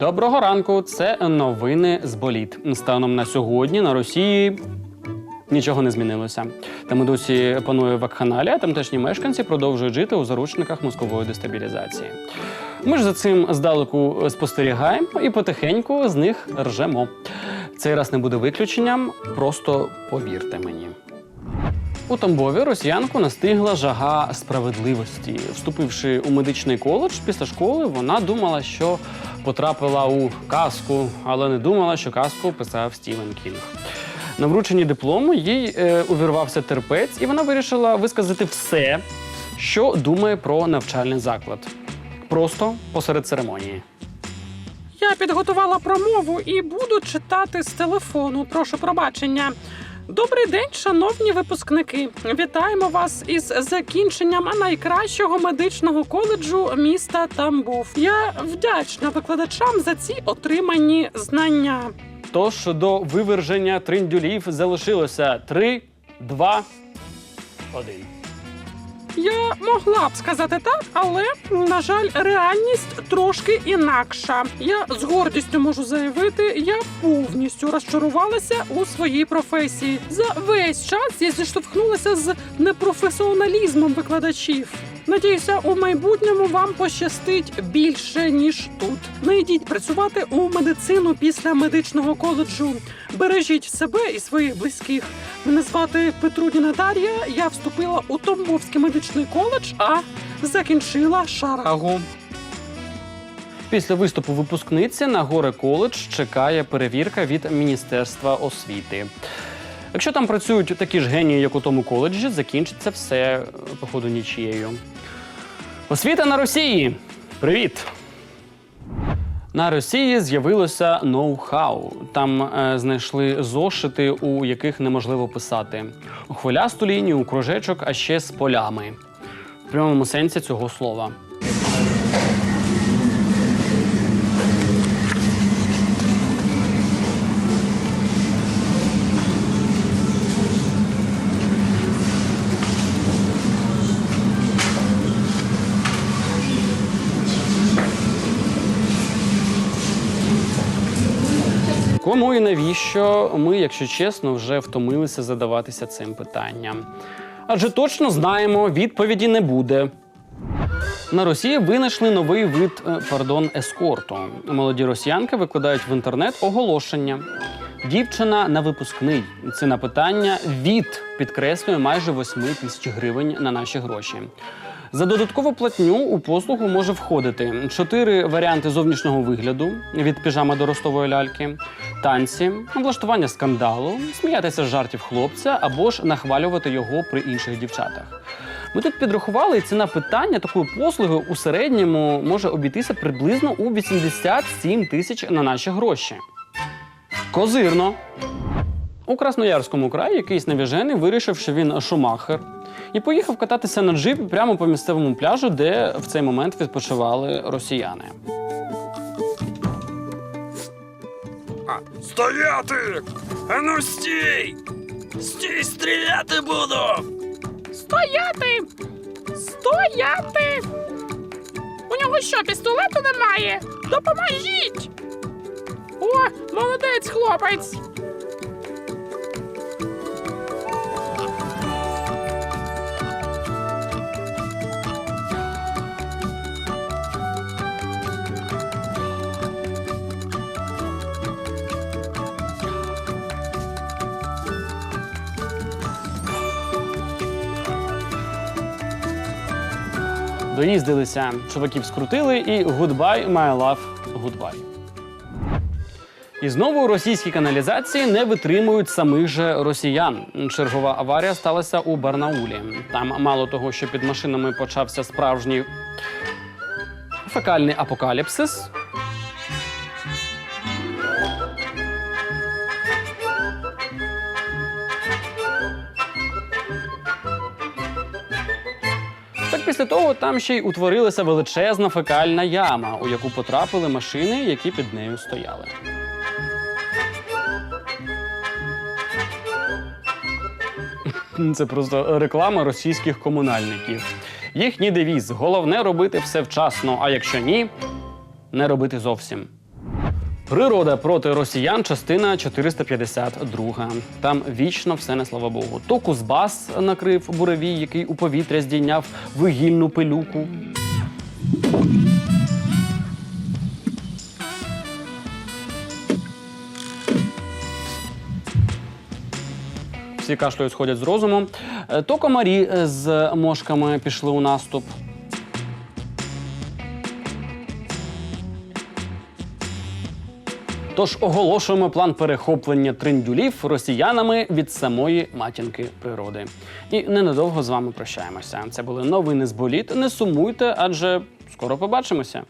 Доброго ранку. Це новини з боліт. Станом на сьогодні на Росії нічого не змінилося. Там досі панує вакханалія, тамтешні мешканці продовжують жити у заручниках мозкової дестабілізації. Ми ж за цим здалеку спостерігаємо і потихеньку з них ржемо. Цей раз не буде виключенням, просто повірте мені. У Тамбові росіянку настигла жага справедливості. Вступивши у медичний коледж після школи, вона думала, що потрапила у казку, але не думала, що казку писав Стівен Кінг. На врученні диплому їй е, увірвався терпець, і вона вирішила висказати все, що думає про навчальний заклад. Просто посеред церемонії. Я підготувала промову і буду читати з телефону. Прошу пробачення. Добрий день, шановні випускники. Вітаємо вас із закінченням найкращого медичного коледжу міста Тамбов. Я вдячна викладачам за ці отримані знання. Тож до виверження триндюлів залишилося 3, 2, 1. Я могла б сказати так, але на жаль, реальність трошки інакша. Я з гордістю можу заявити, я повністю розчарувалася у своїй професії. За весь час я зіштовхнулася з непрофесіоналізмом викладачів. Надіюся, у майбутньому вам пощастить більше ніж тут. Не йдіть працювати у медицину після медичного коледжу. Бережіть себе і своїх близьких. Мене звати Петруніна Дар'я. Я вступила у Тамбовський медичний коледж, а закінчила шарагу. Після виступу випускниці на горе коледж чекає перевірка від Міністерства освіти. Якщо там працюють такі ж генії, як у тому коледжі, закінчиться все е, походу нічією. Освіта на Росії. Привіт! На Росії з'явилося ноу-хау. Там е, знайшли зошити, у яких неможливо писати. Хвилясту лінію, кружечок, а ще з полями. В прямому сенсі цього слова. Кому і навіщо ми, якщо чесно, вже втомилися задаватися цим питанням. Адже точно знаємо, відповіді не буде. На Росії винайшли новий вид е, пардон, ескорту. Молоді росіянки викладають в інтернет оголошення. Дівчина на випускний. Ціна питання від підкреслює майже 8 тисяч гривень на наші гроші. За додаткову платню у послугу може входити чотири варіанти зовнішнього вигляду від піжами до ростової ляльки, танці, влаштування скандалу, сміятися з жартів хлопця або ж нахвалювати його при інших дівчатах. Ми тут підрахували, і ціна питання такої послуги у середньому може обійтися приблизно у 87 тисяч на наші гроші. Козирно. У Красноярському краї якийсь навіжений вирішив, що він шумахер, і поїхав кататися на джипі прямо по місцевому пляжу, де в цей момент відпочивали росіяни. Стояти! Ану стій! Стій, стріляти буду! Стояти! Стояти! У нього що, пістолету немає? Допоможіть! О, молодець хлопець! Доїздилися, чуваків скрутили і goodbye, my love, goodbye. І знову російські каналізації не витримують самих же росіян. Чергова аварія сталася у Барнаулі. Там мало того, що під машинами почався справжній фекальний апокаліпсис. Після того там ще й утворилася величезна фекальна яма, у яку потрапили машини, які під нею стояли. Це просто реклама російських комунальників. Їхній девіз головне робити все вчасно, а якщо ні, не робити зовсім. Природа проти росіян, частина 452. Там вічно все не слава Богу. То Кузбас накрив буревій, який у повітря здійняв вугільну пилюку. Всі кашлюють, сходять з розуму. Е, То комарі е, з мошками пішли у наступ. Тож оголошуємо план перехоплення триндюлів росіянами від самої матінки природи. І ненадовго з вами прощаємося. Це були новини з боліт. Не сумуйте, адже скоро побачимося.